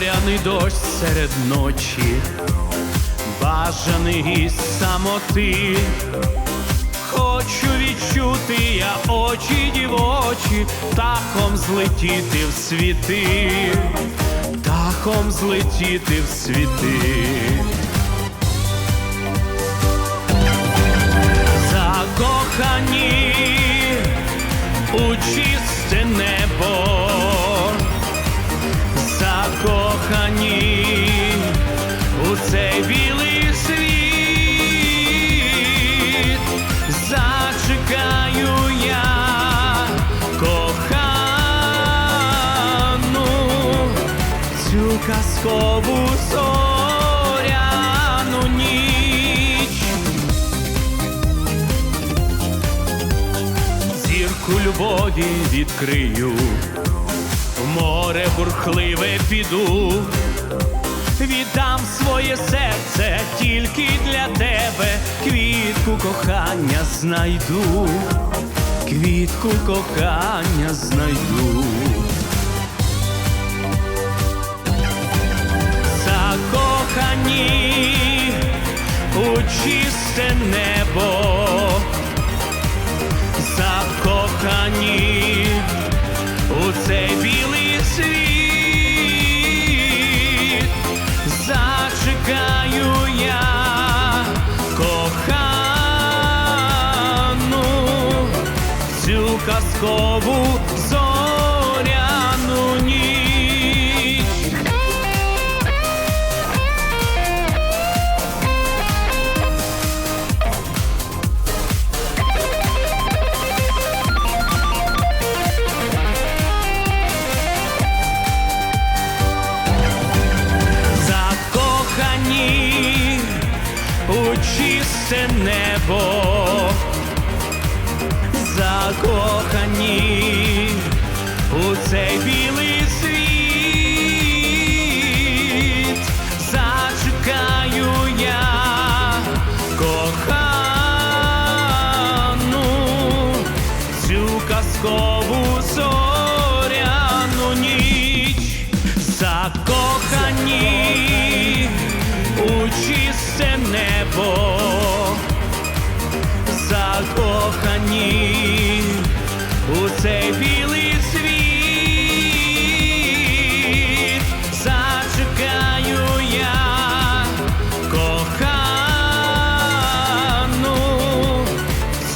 зоряний дощ серед ночі, бажаний із самоти. Хочу відчути я очі дівочі, птахом злетіти в світи, птахом злетіти в світи. Закохані у чисте небо, цей білий світ, зачекаю я кохану. Цю казкову зоряну ніч. Зірку любові відкрию, в море бурхливе піду, віддам своє серце тільки для тебе, квітку кохання знайду, квітку кохання знайду. Закохані у чисте небо. Закохані у цей білий світ, казкову зоряну ніч. закохані у чисте небо, закохані у цей білий світ, зачекаю я кохану цю казкову зоряну ніч. Закохані у чисте небо, цей білий світ, зачекаю я кохану.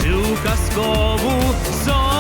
Цю казкову зоряну